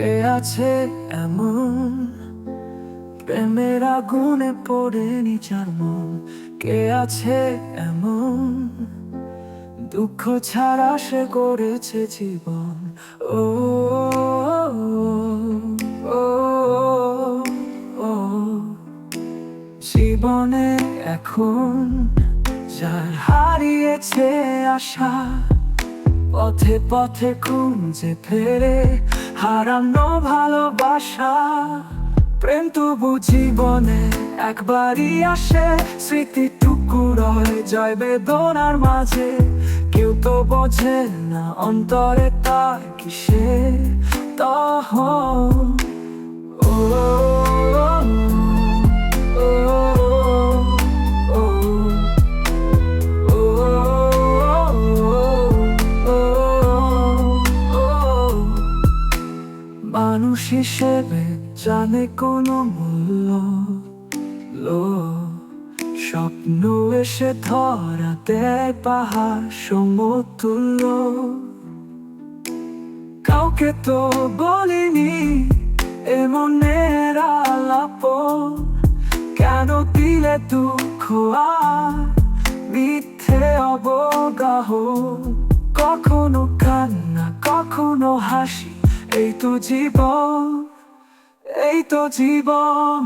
আছে এমন? প্রেমের আগুনে পড়ে নিচার মন। কে আছে এমন? দুঃখ ছাড়া সে করেছে জীবন। ও, জীবনে এখন যার হারিয়েছে আশা পথে পথে খুঁজে ফেরে হারানো ভালোবাসা। প্রেম তবু জীবনে একবারই আসে, স্মৃতিটুকু রয় জয় বেদনার মাঝে। কেউ তো বোঝে না অন্তরে তা কিসে। তখন মানুষ হিসেবে জানে কোনো মূল্য। লো, স্বপ্ন এসে ধরা দেয় পাহাড় সমতুল্য। কাউকে তো বলিনি এমনের আলাপ। কেন দিলে দুঃখ মিথ্যে অবগাহ? কখনো কান্না, কখনো হাসি এই তো জীবন এই তো জীবন